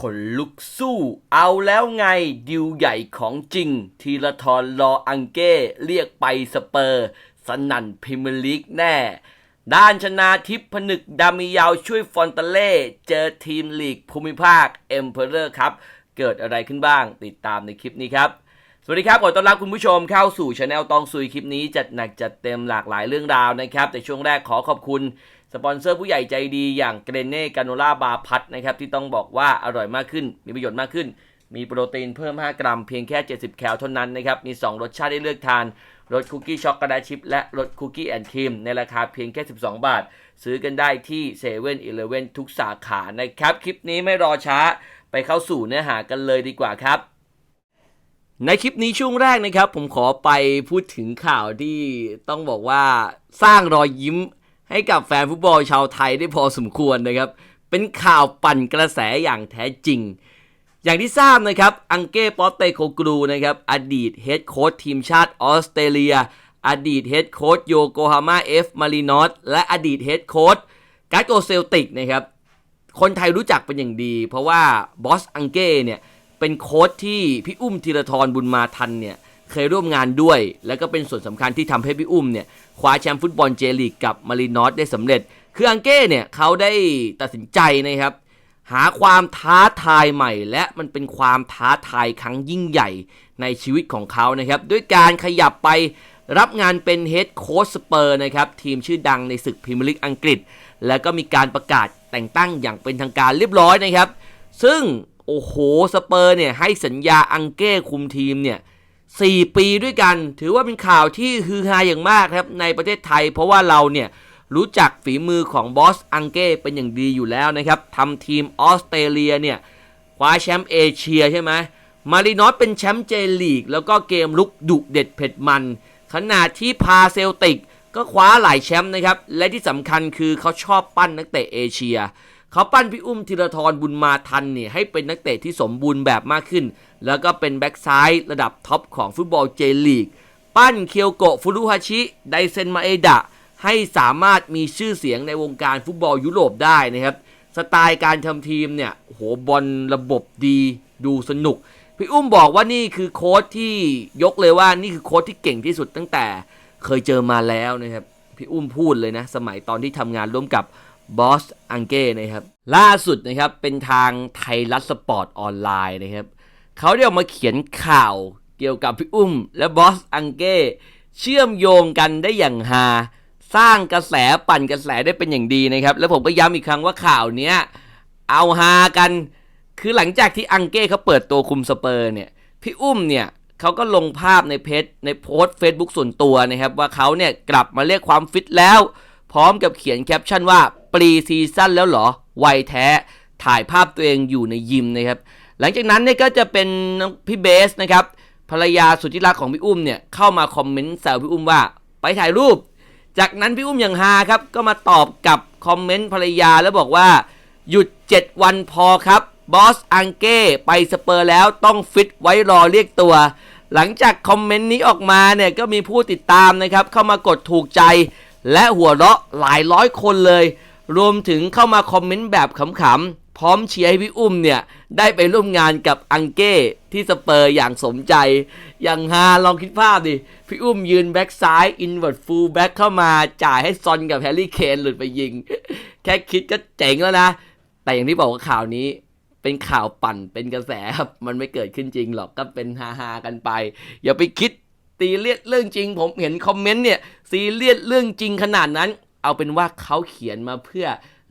ขนลุกสู้ เอาแล้วไงดิวใหญ่ของจริง ทีละทอนรออังเก้ เรียกไปสเปอร์ สนั่นพรีเมียร์ลีกแน่ ด้านชนาทิพย์ผนึกดามิยาวช่วยฟอนตาเล่ เจอทีมลีกภูมิภาคเอ็มเพอเรอร์ครับ เกิดอะไรขึ้นบ้างติดตามในคลิปนี้ครับสวัสดีครับขอต้อนรับคุณผู้ชมเข้าสู่ช anel ตองซุยคลิปนี้จัดหนักจัดเต็มหลากหลายเรื่องราวนะครับ แต่ช่วงแรกขอขอบคุณ สปอนเซอร์ผู้ใหญ่ใจดีอย่างเกรเน่กาโนล่าบาร์พัทนะครับที่ต้องบอกว่าอร่อยมากขึ้น มีประโยชน์มากขึ้น มีโปรตีนเพิ่ม 5 กรัมเพียงแค่ 70 แคลเท่านั้นนะครับ มี 2 รสชาติให้เลือกทาน รสคุกกี้ช็อกโกแลตชิพและรสคุกกี้แอนด์ครีมในราคาเพียงแค่ 12 บาท ซื้อกันได้ที่7 e เ e ่ e อทุกสาขานะครับ คลิปนี้ไม่รอช้าไปเข้าสู่เนื้อหากันเลยดีกว่าครับในคลิปนี้ช่วงแรกนะครับ ผมขอไปพูดถึงข่าวที่ต้องบอกว่าสร้างรอยยิ้ม ให้กับแฟนฟุตบอลชาวไทยได้พอสมควรนะครับ เป็นข่าวปั่นกระแสอย่างแท้จริง อย่างที่ทราบนะครับ อังเก้ปอตเตโคกรูนะครับ อดีตเฮดโค้ชทีมชาติออสเตรเลีย อดีตเฮดโค้ชโยโกฮาม่าเอฟมารีนอสและอดีตเฮดโค้ชการ์โกเซลติกนะครับ คนไทยรู้จักเป็นอย่างดี เพราะว่าบอสอังเก้เนี่ยเป็นโค้ชที่พี่อุ้มธีรทรบุญมาทันเนี่ย เคยร่วมงานด้วย แล้วก็เป็นส่วนสำคัญที่ทำให้พี่อุ้มเนี่ยคว้าแชมป์ฟุตบอลเจลีกกับมารีนอสได้สำเร็จ คืออังเก้เนี่ยเขาได้ตัดสินใจนะครับ หาความท้าทายใหม่ และมันเป็นความท้าทายครั้งยิ่งใหญ่ในชีวิตของเขานะครับด้วยการขยับไปรับงานเป็นเฮดโค้ชสเปอร์นะครับทีมชื่อดังในศึกพรีเมียร์ลีกอังกฤษ แล้วก็มีการประกาศแต่งตั้งอย่างเป็นทางการเรียบร้อยนะครับ ซึ่งโอ้โหสเปอร์เนี่ยให้สัญญาอังเก้คุมทีมเนี่ย สี่ปีด้วยกัน ถือว่าเป็นข่าวที่ฮือฮาอย่างมากครับในประเทศไทย เพราะว่าเราเนี่ยรู้จักฝีมือของบอสอังเก้เป็นอย่างดีอยู่แล้วนะครับทำทีมออสเตรเลียเนี่ยคว้าแชมป์เอเชียใช่ไหมมารินอสเป็นแชมป์เจลีก แล้วก็เกมลุกดุเด็ดเผ็ดมัน ขนาดที่พาเซลติกก็คว้าหลายแชมป์นะครับ และที่สำคัญคือเขาชอบปั้นนักเตะเอเชีย เขาปั้นพี่อุ้มธีรทรบุญมาทันเนี่ยให้เป็นนักเตะที่สมบูรณ์แบบมากขึ้น แล้วก็เป็นแบ็กซ้ายระดับท็อปของฟุตบอลเจลีก ปั้นเคียวโกะฟุรุฮาชิไดเซนมาเอดะ ให้สามารถมีชื่อเสียงในวงการฟุตบอลยุโรปได้นะครับ สไตล์การทำทีมเนี่ยโหบอลระบบดีดูสนุก พี่อุ้มบอกว่านี่คือโค้ชที่ยกเลยว่านี่คือโค้ชที่เก่งที่สุดตั้งแต่เคยเจอมาแล้วนะครับพี่อุ้มพูดเลยนะ สมัยตอนที่ทำงานร่วมกับ บอสอังเก้นะครับ ล่าสุดนะครับเป็นทางไทยรัฐสปอร์ตออนไลน์นะครับเขาได้ออกมาเขียนข่าวเกี่ยวกับพี่อุ้ม และบอสอังเก้เชื่อมโยงกันได้อย่างฮาสร้างกระแสปั่นกระแสได้เป็นอย่างดีนะครับ แล้วผมก็ย้ำอีกครั้งว่าข่าวเนี้ยเอาฮากัน คือหลังจากที่อังเก้เขาเปิดตัวคุมสเปอร์เนี่ยพี่อุ้มเนี่ยเขาก็ลงภาพในเพจในโพสต์ Facebook ส่วนตัวนะครับ ว่าเขาเนี่ยกลับมาเรียกความฟิตแล้ว พร้อมกับเขียนแคปชั่นว่า ปรีซีซั่นแล้วเหรอ วัยแท้ถ่ายภาพตัวเองอยู่ในยิมนะครับ หลังจากนั้นเนี่ยก็จะเป็นพี่เบสนะครับ ภรรยาสุดที่รักของพี่อุ้มเนี่ยเข้ามาคอมเมนต์แซวพี่อุ้มว่าไปถ่ายรูป จากนั้นพี่อุ้มอย่างฮาครับ ก็มาตอบกับคอมเมนต์ภรรยาแล้วบอกว่า หยุด 7 วันพอครับบอสอังเก้ไปสเปอร์แล้วต้องฟิตไว้รอเรียกตัว หลังจากคอมเมนต์นี้ออกมาเนี่ยก็มีผู้ติดตามนะครับ เข้ามากดถูกใจ และหัวเราะหลายร้อยคนเลย รวมถึงเข้ามาคอมเมนต์แบบขำๆ พร้อมเชียร์ให้พี่อุ้มเนี่ย ได้ไปร่วมงานกับอังเก้ที่สเปอร์อย่างสมใจ อย่างฮาลองคิดภาพดิ พี่อุ้มยืนแบ็กซ้าย อินเวอร์ตฟูลแบ็กเข้ามาจ่ายให้ซอนกับแฮร์รี่เคนหลุดไปยิง แค่คิดก็เจ๋งแล้วนะ แต่อย่างที่บอกว่าข่าวนี้เป็นข่าวปั่นเป็นกระแสครับมันไม่เกิดขึ้นจริงหรอกก็เป็นฮาฮากันไป อย่าไปคิดตีเลียดเรื่องจริง ผมเห็นคอมเมนต์เนี่ยซีเรียสเรื่องจริงขนาดนั้น เอาเป็นว่าเขาเขียนมาเพื่อ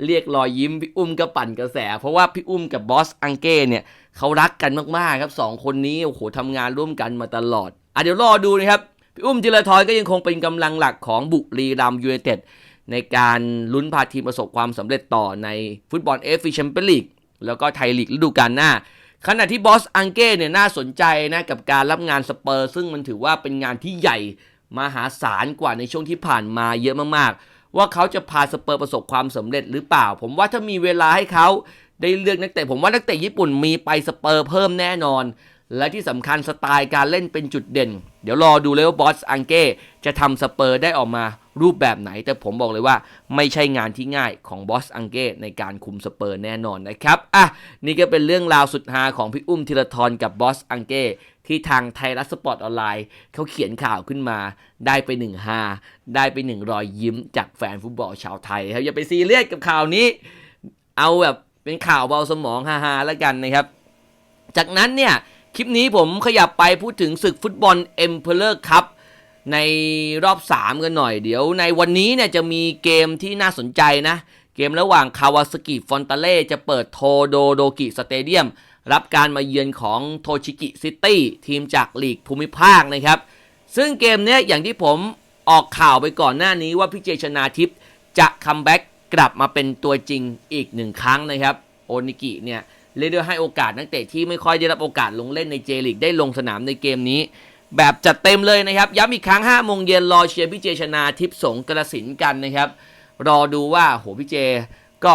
เรียกรอยยิ้มพี่อุ้มก็ปั่นกระแส เพราะว่าพี่อุ้มกับบอสอังเก้เนี่ยเขารักกันมากๆครับสองคนนี้โอ้โหทำงานร่วมกันมาตลอดอะเดี๋ยวรอดูนะครับพี่อุ้มจิรทรก็ยังคงเป็นกำลังหลักของบุรีรัมยูไนเต็ดในการลุ้นพาทีมประสบความสำเร็จต่อในฟุตบอลเอฟซีแชมเปี้ยนลีกแล้วก็ไทยลีกฤดูกาลหน้า ขณะที่บอสอังเก้เนี่ยน่าสนใจนะกับการรับงานสเปอร์ ซึ่งมันถือว่าเป็นงานที่ใหญ่มหาศาลกว่าในช่วงที่ผ่านมาเยอะมากๆ ว่าเขาจะพาสเปอร์ประสบความสำเร็จหรือเปล่า ผมว่าถ้ามีเวลาให้เขาได้เลือกนักเตะผมว่านักเตะญี่ปุ่นมีไปสเปอร์เพิ่มแน่นอน และที่สำคัญสไตล์การเล่นเป็นจุดเด่น เดี๋ยวรอดูเลยว่าบอสอังเก้จะทำสเปอร์ได้ออกมารูปแบบไหน แต่ผมบอกเลยว่าไม่ใช่งานที่ง่ายของบอสอังเก้ในการคุมสเปอร์แน่นอนนะครับอะนี่ก็เป็นเรื่องราวสุดฮาของพี่อุ้มธีรทรกับบอสอังเก้ ที่ทางไทยรัฐสปอร์ตออนไลน์เขาเขียนข่าวขึ้นมา ได้ไปหนึ่งฮาได้ไปหนึ่งรอยยิ้มจากแฟนฟุตบอลชาวไทยครับอย่าไปซีเรียสกับข่าวนี้ เอาแบบเป็นข่าวเบาสมองฮาๆแล้วกันนะครับ จากนั้นเนี่ยคลิปนี้ผมขยับไปพูดถึงศึกฟุตบอล e m p e r o r Cup ในรอบ 3 กันหน่อย เดี๋ยวในวันนี้เนี่ยจะมีเกมที่น่าสนใจนะ เกมระหว่างคาวาสกิฟอนตาเล่จะเปิดโทโดโดกิสเตเดียม รับการมาเยือนของโทชิกิซิตี้ทีมจากลีกภูมิภาคนะครับ ซึ่งเกมนี้อย่างที่ผมออกข่าวไปก่อนหน้านี้ว่าพี่เจชนาทิพย์จะคัมแบ็กกลับมาเป็นตัวจริงอีกหนึ่งครั้งนะครับ โอนิกิเนี่ยเรียกได้ว่าให้โอกาสนักเตะที่ไม่ค่อยได้รับโอกาสลงเล่นในเจลีกได้ลงสนามในเกมนี้ แบบจัดเต็มเลยนะครับ ย้ำอีกครั้ง5โมงเย็นรอเชียร์พี่เจชนาทิพย์สงกระสินกันนะครับ รอดูว่าโหพี่เจก็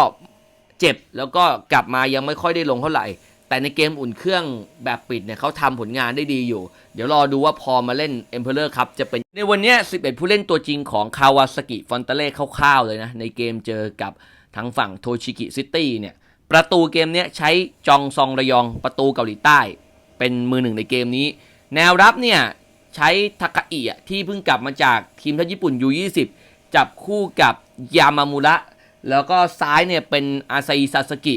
เจ็บแล้วก็กลับมายังไม่ค่อยได้ลงเท่าไหร่ แต่ในเกมอุ่นเครื่องแบบปิดเนี่ยเขาทำผลงานได้ดีอยู่ เดี๋ยวรอดูว่าพอมาเล่น e m p e r o r ครับจะเป็น ในวันนี้ 11 ผู้เล่นตัวจริงของคาวาสกิฟอนเตเล่คร่าวๆเลยนะ ในเกมเจอกับทางฝั่งโทชิกิซิตี้เนี่ย ประตูเกมเนี้ยใช้จองซองระยองประตูเกาหลีใต้ เป็นมือหนึ่งในเกมนี้ แนวรับเนี่ย ใช้ทาคาอิที่เพิ่งกลับมาจากทีมชาติญี่ปุ่น U20 จับคู่กับยามามุระแล้วก็ซ้ายเนี่ยเป็นอาซาอิซาสกิ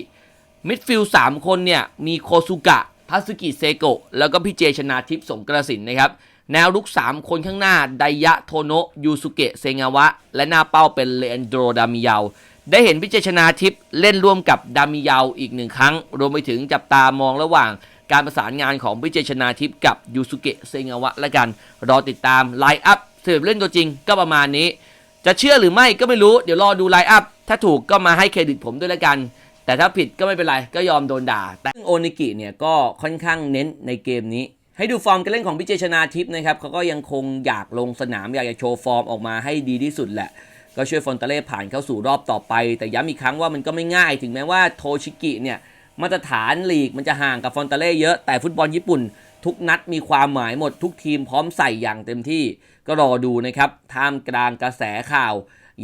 มิดฟิลด์สามคนเนี่ยมีโคซุกะพัสกิเซโกะแล้วก็พี่เจชนาทิพย์สงกระสินนะครับ แนวลุก 3 คนข้างหน้า ไดยะโทโนะยูสุเกะเซงาวะ และหน้าเป้าเป็นเลนโดรดามิยาวได้เห็นพี่เจชนาทิพย์เล่นร่วมกับดามิยาวอีกหนึ่งครั้ง รวมไปถึงจับตามองระหว่างการประสานงานของพี่เจชนาทิพย์กับยูสุเกะเซงาวะและกัน รอติดตามไลน์อัพเสิร์ฟเล่นตัวจริงก็ประมาณนี้ จะเชื่อหรือไม่ก็ไม่รู้เดี๋ยวรอดูไลน์อัพถ้าถูกก็มาให้เครดิตผมด้วยแล้วกัน แต่ถ้าผิดก็ไม่เป็นไร ก็ยอมโดนด่า แต่โอนิกิเนี่ยก็ค่อนข้างเน้นในเกมนี้ ให้ดูฟอร์มการเล่นของพิเจชนาทิพย์นะครับเขาก็ยังคงอยากลงสนามอยากจะโชว์ฟอร์มออกมาให้ดีที่สุดแหละ ก็ช่วยฟอนตาเล่ผ่านเข้าสู่รอบต่อไป แต่ย้ำอีกครั้งว่ามันก็ไม่ง่าย ถึงแม้ว่าโทชิกิเนี่ยมาตรฐานลีกมันจะห่างกับฟอนตาเล่เยอะแต่ฟุตบอลญี่ปุ่น ทุกนัดมีความหมายหมดทุกทีมพร้อมใส่อย่างเต็มที่ ก็รอดูนะครับท่ามกลางกระแสข่าว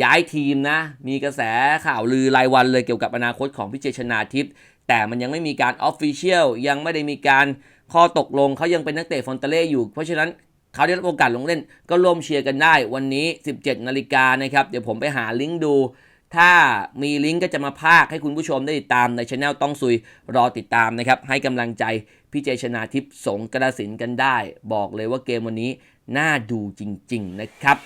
ย้ายทีมนะ มีกระแสข่าวลือรายวันเลยเกี่ยวกับอนาคตของพิเจชนาทิพย์แต่มันยังไม่มีการออฟฟิเชียลยังไม่ได้มีการข้อตกลงเขายังเป็นนักเตะฟอนเตเล่อยู่ เพราะฉะนั้นเขาได้รับโอกาสลงเล่น ก็ร่วมเชียร์กันได้วันนี้ 17 นาฬิกานะครับ เดี๋ยวผมไปหาลิงก์ดู ถ้ามีลิงก์ก็จะมาพากให้คุณผู้ชมได้ติดตามในช anel ต้องซุยรอติดตามนะครับ ให้กำลังใจพี่เจชนาทิพย์สงกระสินกันได้ บอกเลยว่าเกมวันนี้น่าดูจริง ๆ นะครับ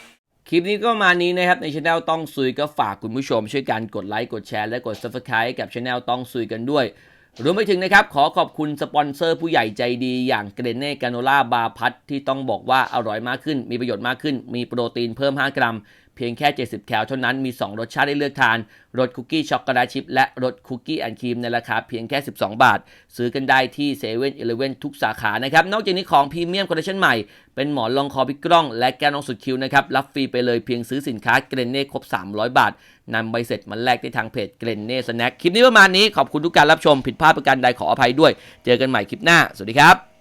คลิปนี้ก็มานี้นะครับ ในช anel ต้องซุยก็ฝากคุณผู้ชม ช่วยกันกดไลค์กดแชร์และกด subscribe กับช anel ต้องซุยกันด้วยรวมไปถึงนะครับ ขอขอบคุณสปอนเซอร์ผู้ใหญ่ใจดีอย่างเกรเน่กาโนล่าบาร์พัทที่ต้องบอกว่าอร่อยมากขึ้น มีประโยชน์มากขึ้น มีโปรตีนเพิ่ม 5 กรัม เพียงแค่ 70 แคลเท่านั้นมี 2 รสชาติให้เลือกทาน รสคุกกี้ช็อกโกแลตชิพและรสคุกกี้แอนครีมในราคาเพียงแค่ 12 บาท ซื้อกันได้ที่7 e เ e ่ e อทุกสาขานะครับ นอกจากนี้ของพรีเมียมคอลเลคชันใหม่ เป็นหมอนรองคอพิกล้อง และแก้วน้องสุดคิวนะครับ รับฟรีไปเลยเพียงซื้อสินค้าเกรเน่ครบ 300 บาทนำใบเสร็จมาแลกได้ทางเพจเกรเน่สแน็คคลิปนี้ประมาณนี้ขอบคุณทุกการรับชมผิดพลาดประการใดขออภัยด้วย เจอกันใหม่คลิปหน้าสวัสดีครับ